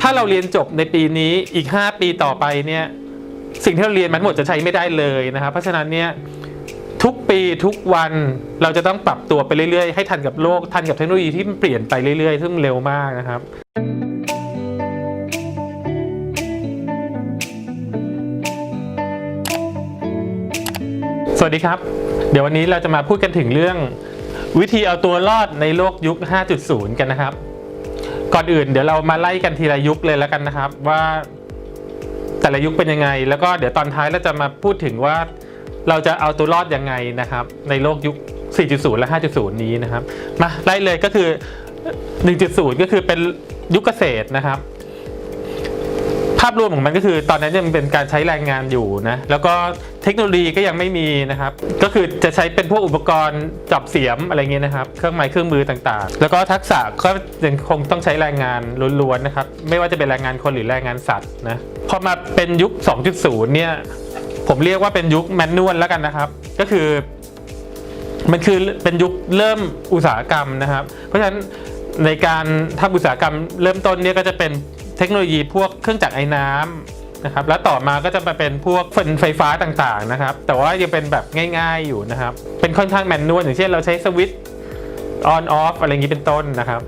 ถ้าเราเรียนจบในปีนี้อีก 5 ปีต่อไปเนี่ยสิ่งที่เราเรียนมันหมดจะใช้ไม่ได้เลยนะครับเพราะฉะนั้นเนี่ยทุกปีทุกวันเราจะต้องปรับตัวไปเรื่อยๆ ให้ทันกับโลกทันกับเทคโนโลยีที่มันเปลี่ยนไปเรื่อยๆ ซึ่งเร็วมากนะครับสวัสดีครับ เดี๋ยววันนี้เราจะมาพูดกันถึงเรื่อง วิธีเอาตัวรอดในโลกยุค 5.0 กันนะครับ ก่อนอื่นเดี๋ยวเรามาไล่กันทีละยุคเลยแล้วกันนะครับ ว่าแต่ละยุคเป็นยังไง แล้วก็เดี๋ยวตอนท้ายเราจะมาพูดถึงว่าเราจะเอาตัวรอดยังไงนะครับ ในโลกยุค 4.0 และ 5.0 นี้นะครับ มาไล่เลยก็คือ 1.0 ก็คือเป็นยุคเกษตรนะครับ ภาพรวมของมันก็คือตอนนั้นยังเป็นการใช้แรงงานอยู่นะแล้วก็ เทคโนโลยีก็ยังไม่มีนะครับ ก็คือจะใช้เป็นพวกอุปกรณ์จับเสียมอะไรเงี้ยนะครับ เครื่องไม้เครื่องมือต่างๆ แล้วก็ทักษะก็ยังคงต้องใช้แรงงานล้วนๆนะครับ ไม่ว่าจะเป็นแรงงานคนหรือแรงงานสัตว์นะ พอมาเป็นยุค 2.0 เนี่ย ผมเรียกว่าเป็นยุคแมนนวลแล้วกันนะครับ ก็คือ มันคือเป็นยุคเริ่มอุตสาหกรรมนะครับ เพราะฉะนั้นในการทำอุตสาหกรรมเริ่มต้นเนี่ยก็จะเป็นเทคโนโลยีพวกเครื่องจักรไอ้น้ำ นะครับแล้วต่อมาก็จะมาเป็นพวกฟันไฟฟ้าต่างๆนะครับ แต่ว่ายังเป็นแบบง่าย ๆอยู่นะครับ เป็นค่อนข้างแมนนวลอย่างเช่นเราใช้สวิตช์ on off อะไรอย่างนี้เป็นต้นนะครับ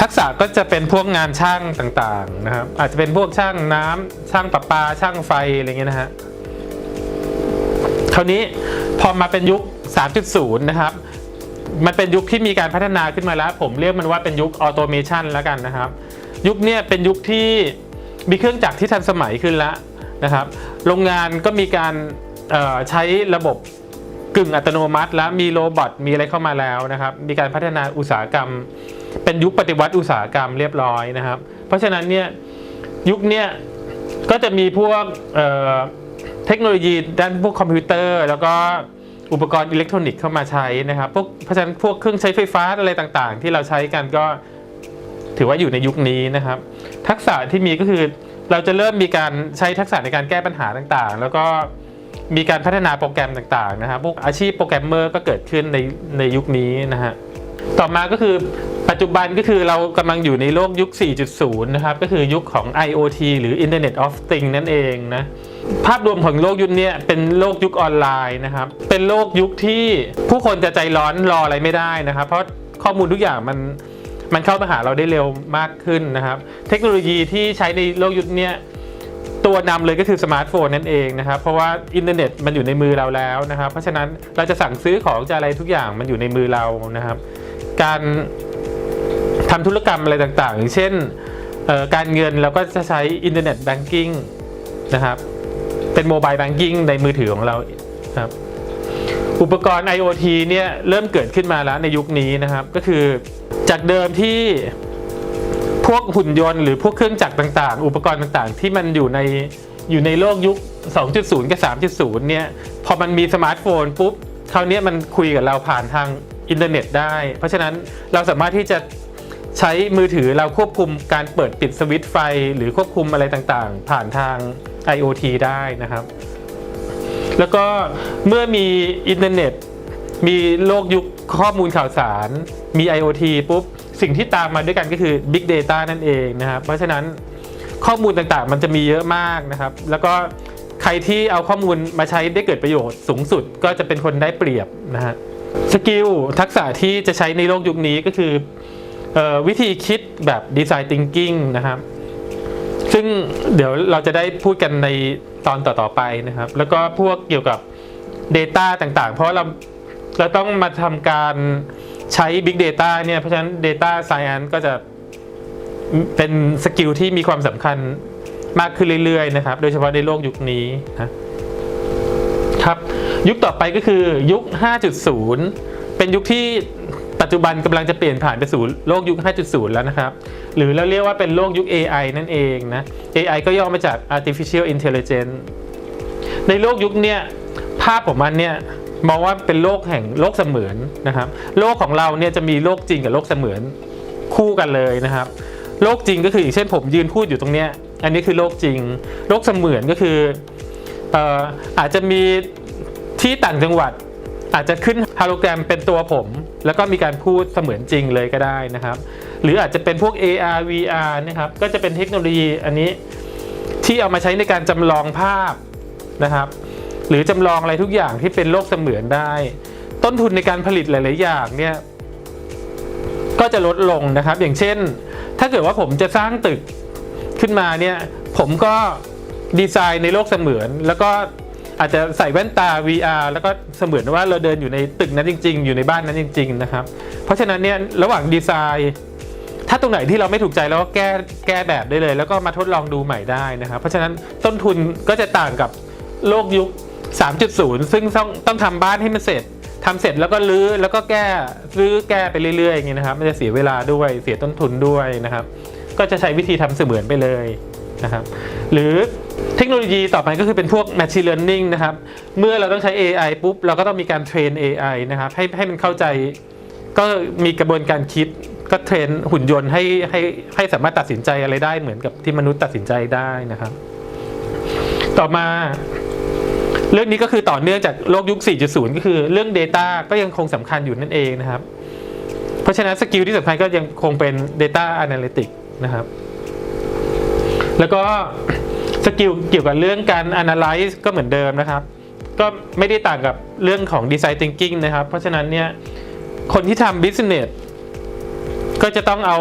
ทักษะก็จะเป็นพวกงานช่างต่างๆนะครับ อาจจะเป็นพวกช่างน้ำช่างประปา ช่างไฟอะไรอย่างเงี้ยนะฮะคราวนี้พอมาเป็นยุค 3.0 นะครับ มันเป็นยุคที่มีการพัฒนาขึ้นมาแล้ว ผมเรียกมันว่าเป็นยุคออโตเมชันแล้วกันนะครับ ยุคนี้เป็นยุคที่ มีเครื่องจักรที่ทันสมัยขึ้นแล้วนะครับ โรงงานก็มีการใช้ระบบกึ่งอัตโนมัติ แล้วมีโรบอทมีอะไรเข้ามาแล้วนะครับ มีการพัฒนาอุตสาหกรรม เป็นยุคปฏิวัติอุตสาหกรรมเรียบร้อยนะครับ เพราะฉะนั้นเนี่ยยุคเนี้ยก็จะมีพวกเเทคโนโลยีด้านพวกคอมพิวเตอร์ แล้วก็อุปกรณ์อิเล็กทรอนิกส์เข้ามาใช้นะครับพวกเพราะฉะนั้นพวกเครื่องใช้ไฟฟ้าอะไรต่างๆ ที่เราใช้กันก็ ถือว่าอยู่ในยุคนี้นะครับ ทักษะที่มีก็คือเราจะเริ่มมีการใช้ทักษะในการแก้ปัญหาต่างๆ แล้วก็มีการพัฒนาโปรแกรมต่างๆนะครับพวกอาชีพโปรแกรมเมอร์ก็เกิดขึ้นในในยุคนี้นะฮะต่อมาก็คือปัจจุบันก็คือเรากำลังอยู่ในโลกยุค 4.0 นะครับ ก็คือยุคของ IoT หรือ Internet of Things นั่นเองนะ ภาพรวมของโลกยุคนี้เป็นโลกยุคออนไลน์นะครับ เป็นโลกยุคที่ผู้คนจะใจร้อนรออะไรไม่ได้นะครับ เพราะข้อมูลทุกอย่างมัน มันเข้ามาหาเราได้เร็วมากขึ้นนะครับ เทคโนโลยีที่ใช้ในโลกยุคนี้ตัวนำเลยก็คือสมาร์ทโฟนนั่นเองนะครับ เพราะว่าอินเทอร์เน็ตมันอยู่ในมือเราแล้วนะครับ เพราะฉะนั้นเราจะสั่งซื้อของจะอะไรทุกอย่างมันอยู่ในมือเรานะครับ การทำธุรกรรมอะไรต่างๆ อย่างเช่นการเงินเราก็จะใช้อินเทอร์เน็ตแบงกิ้งนะครับ เป็นโมบายแบงกิ้งในมือถือของเราครับ อุปกรณ์ IoT เนี่ยเริ่มเกิดขึ้นมาแล้วในยุคนี้นะครับ ก็คือจากเดิมที่พวกหุ่นยนต์หรือพวกเครื่องจักรต่าง ๆ อุปกรณ์ต่างๆ ที่มันอยู่ในอยู่ในโลกยุค 2.0 กับ 3.0 เนี่ยพอมันมีสมาร์ทโฟนปุ๊บคราวนี้มันคุยกับเราผ่านทางอินเทอร์เน็ตได้ เพราะฉะนั้นเราสามารถที่จะใช้มือถือเราควบคุมการเปิดปิดสวิตช์ไฟ หรือควบคุมอะไรต่างๆ ผ่านทาง IoT ได้นะครับ แล้วก็เมื่อมีอินเทอร์เน็ต มีโลกยุคข้อมูลข่าวสาร มี IoT ปุ๊บ สิ่งที่ตามมาด้วยกันก็คือ Big Data นั่นเองนะครับ เพราะฉะนั้นข้อมูลต่างๆ มันจะมีเยอะมากนะครับ แล้วก็ใครที่เอาข้อมูลมาใช้ได้เกิดประโยชน์สูงสุดก็จะเป็นคนได้เปรียบนะฮะสกิลทักษะที่จะใช้ในโลกยุคนี้ก็คือออวิธีคิดแบบดีไซน์ thinking นะครับ ซึ่งเดี๋ยวเราจะได้พูดกันในตอนต่อๆไปนะครับ แล้วก็พวกเกี่ยวกับ Data ต่างๆ เพราะเราเราต้องมาทำการใช้ Big Data เนี่ย เพราะฉะนั้น Data Science ก็จะเป็นสกิลที่มีความสำคัญมากขึ้นเรื่อยๆนะครับ โดยเฉพาะในโลกยุคนี้นะครับ ยุคต่อไปก็คือยุค 5.0 เป็นยุคที่ปัจจุบันกำลังจะเปลี่ยนผ่านไปสู่โลกยุค 5.0 แล้วนะครับ หรือเราเรียกว่าเป็นโลกยุค AI นั่นเองนะ AI ก็ย่อมาจาก artificial intelligence ในโลกยุคเนี้ยภาพของมันเนี่ยมองว่าเป็นโลกแห่งโลกเสมือนนะครับ โลกของเราเนี่ยจะมีโลกจริงกับโลกเสมือนคู่กันเลยนะครับ โลกจริงก็คืออย่างเช่นผมยืนพูดอยู่ตรงเนี้ยอันนี้คือโลกจริง โลกเสมือนก็คืออออาจจะมีที่ต่างจังหวัด อาจจะขึ้นฮาโลแกรมเป็นตัวผม แล้วก็มีการพูดเสมือนจริงเลยก็ได้นะครับ หรืออาจจะเป็นพวก AR VR นะครับก็จะเป็นเทคโนโลยีอันนี้ที่เอามาใช้ในการจำลองภาพนะครับ หรือจำลองอะไรทุกอย่างที่เป็นโลกเสมือนได้ ต้นทุนในการผลิตหลาย ๆ อย่างเนี่ยก็จะลดลงนะครับ อย่างเช่น ถ้าเกิดว่าผมจะสร้างตึกขึ้นมาเนี่ยผมก็ดีไซน์ในโลกเสมือน แล้วก็อาจจะใส่แว่นตา VR แล้วก็เสมือนว่าเราเดินอยู่ในตึกนั้นจริง ๆ อยู่ในบ้านนั้นจริง ๆ นะครับ เพราะฉะนั้นเนี่ยระหว่างดีไซน์ ตรงไหนที่เราไม่ถูกใจเราก็แก้แก้แบบได้เลย แล้วก็มาทดลองดูใหม่ได้นะครับ เพราะฉะนั้นต้นทุนก็จะต่างกับโลกยุค 3.0 ซึ่งต้องต้องทำบ้านให้มันเสร็จทำเสร็จแล้วก็รื้อแล้วก็แก้รื้อแก้ไปเรื่อยๆอย่างนี้นะครับมันจะเสียเวลาด้วยเสียต้นทุนด้วยนะครับ ก็จะใช้วิธีทำเสมือนไปเลยนะครับ หรือเทคโนโลยีต่อไปก็คือเป็นพวก machine learning นะครับ เมื่อเราต้องใช้ AI ปุ๊บ เราก็ต้องมีการเทรน AI นะครับ ให้ให้มันเข้าใจก็มีกระบวนการคิด ก็เทรนหุ่นยนต์ให้ให้ให้สามารถตัดสินใจอะไรได้เหมือนกับที่มนุษย์ตัดสินใจได้นะครับ ต่อมา เรื่องนี้ก็คือต่อเนื่องจากโลกยุค 4.0 ก็คือเรื่อง Data ก็ยังคงสำคัญอยู่นั่นเองนะครับ เพราะฉะนั้นสกิลที่สำคัญก็ยังคงเป็น Data Analytics นะครับ แล้วก็สกิลเกี่ยวกับเรื่องการ Analyze ก็เหมือนเดิมนะครับ ก็ไม่ได้ต่างกับเรื่องของ Design Thinking นะครับ เพราะฉะนั้นเนี่ยคนที่ทำ Business ก็จะต้องเอา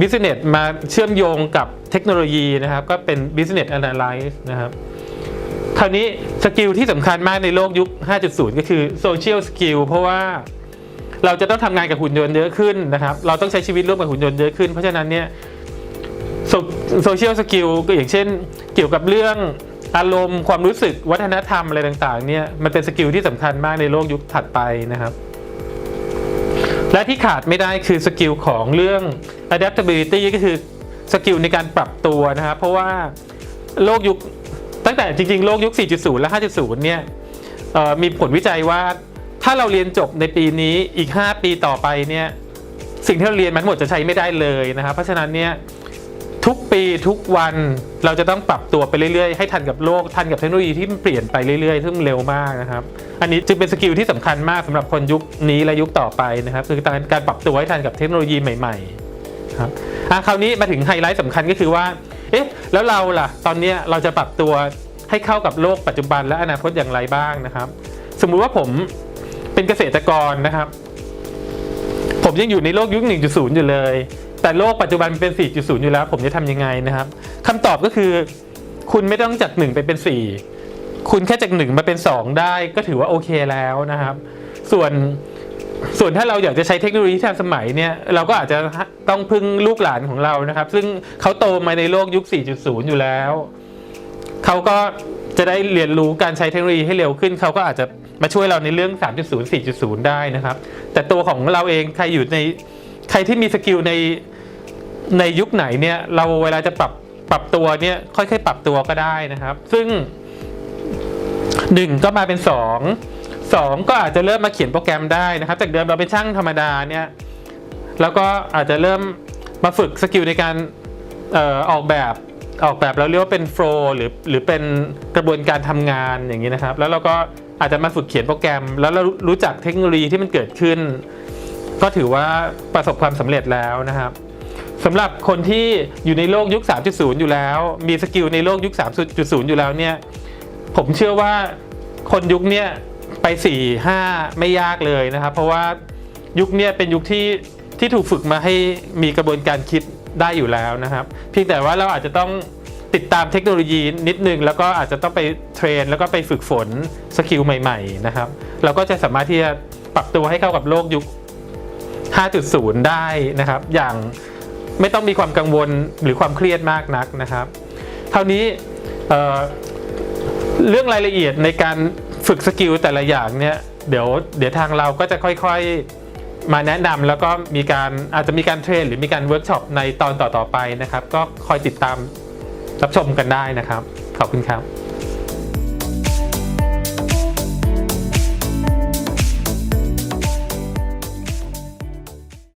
Business มาเชื่อมโยงกับเทคโนโลยีนะครับ ก็เป็น Business Analyze นะครับ คราวนี้สกิลที่สำคัญมากในโลกยุค 5.0 ก็คือ Social Skill เพราะว่าเราจะต้องทำงานกับหุ่นยนต์เยอะขึ้นนะครับ เราต้องใช้ชีวิตร่วมกับหุ่นยนต์เยอะขึ้น เพราะฉะนั้นเนี่ยโซเชียลสกิลก็อย่างเช่น เกี่ยวกับเรื่องอารมณ์ความรู้สึกวัฒนธรรมอะไรต่างๆเนี่ยมันเป็นสกิลที่สำคัญมากในโลกยุคถัดไปนะครับ และที่ขาดไม่ได้คือสกิลของเรื่อง adaptability ก็คือสกิลในการปรับตัวนะครับ เพราะว่าโลกยุคตั้งแต่จริงๆ โลกยุค 4.0 และ 5.0 เนี่ยมีผลวิจัยว่าถ้าเราเรียนจบในปีนี้อีก 5 ปีต่อไปเนี่ยสิ่งที่เราเรียนมันหมดจะใช้ไม่ได้เลยนะครับ เพราะฉะนั้นเนี่ย ทุกปีทุกวันเราจะต้องปรับตัวไปเรื่อยๆ ให้ทันกับโลกทันกับเทคโนโลยีที่เปลี่ยนไปเรื่อยๆซึ่งเร็วมากนะครับ อันนี้จึงเป็นสกิลที่สำคัญมากสำหรับคนยุคนี้และยุคต่อไปนะครับ คือการปรับตัวให้ทันกับเทคโนโลยีใหม่ๆครับอะคราวนี้มาถึงไฮไลท์สำคัญก็คือว่าเอ๊ะแล้วเราล่ะ ตอนนี้เราจะปรับตัวให้เข้ากับโลกปัจจุบันและอนาคตอย่างไรบ้างนะครับ สมมุติว่าผมเป็นเกษตรกรนะครับ ผมยังอยู่ในโลกยุค 1.0 อยู่เลย แต่โลกปัจจุบันมันเป็น 4.0 อยู่แล้ว ผมจะทำยังไงนะครับคำตอบก็คือคุณไม่ต้องจาก 1 ไปเป็น 4 คุณแค่จาก 1 มาเป็น 2 ได้ก็ถือว่าโอเคแล้วนะครับ ส่วนส่วนถ้าเราอยากจะใช้เทคโนโลยีทันสมัยเนี่ยเราก็อาจจะต้องพึ่งลูกหลานของเรานะครับ ซึ่งเขาโตมาในโลกยุค 4.0 อยู่แล้ว เขาก็จะได้เรียนรู้การใช้เทคโนโลยีให้เร็วขึ้น เขาก็อาจจะมาช่วยเราในเรื่อง 3.0 4.0 ได้นะครับ แต่ตัวของเราเองใครอยู่ในใครที่มีสกิลใน ในยุคไหนเนี่ยเราเวลาจะปรับปรับตัวเนี่ยค่อยๆ ปรับตัวก็ได้นะครับ ซึ่งหนึ่งก็มาเป็นสองสองก็อาจจะเริ่มมาเขียนโปรแกรมได้นะครับ จากเดิมเราเป็นช่างธรรมดาเนี่ยแล้วก็อาจจะเริ่มมาฝึกสกิลในการเอ่อออกแบบออกแบบเราเรียกว่าเป็นโฟล์หรือหรือเป็นกระบวนการทำงานอย่างนี้นะครับ แล้วเราก็อาจจะมาฝึกเขียนโปรแกรม แล้วเรารู้จักเทคโนโลยีที่มันเกิดขึ้น ก็ถือว่าประสบความสำเร็จแล้วนะครับ สำหรับคนที่อยู่ในโลกยุค 3.0 อยู่แล้ว มีสกิลในโลกยุค 3.0 อยู่แล้วเนี่ยผมเชื่อว่าคนยุคเนี้ยไป 4 5 ไม่ยากเลยนะครับ เพราะว่ายุคเนี้ยเป็นยุคที่ที่ถูกฝึกมาให้มีกระบวนการคิดได้อยู่แล้วนะครับ เพียงแต่ว่าเราอาจจะต้องติดตามเทคโนโลยีนิดนึง แล้วก็อาจจะต้องไปเทรน แล้วก็ไปฝึกฝนสกิลใหม่ ๆ นะครับ เราก็จะสามารถที่จะปรับตัวให้เข้ากับโลกยุค 5.0 ได้นะครับ อย่าง ไม่ต้องมีความกังวลหรือความเครียดมากนักนะครับเท่านี้เเรื่องรายละเอียดในการฝึกสกิลแต่ละอย่างเนี่ยเดี๋ยวเดี๋ยวทางเราก็จะค่อยๆมาแนะนำแล้วก็มีการอาจจะมีการเทรนหรือมีการเวิร์กช็อปในตอนต่อๆไปนะครับ ก็คอยติดตามรับชมกันได้นะครับ ขอบคุณครับ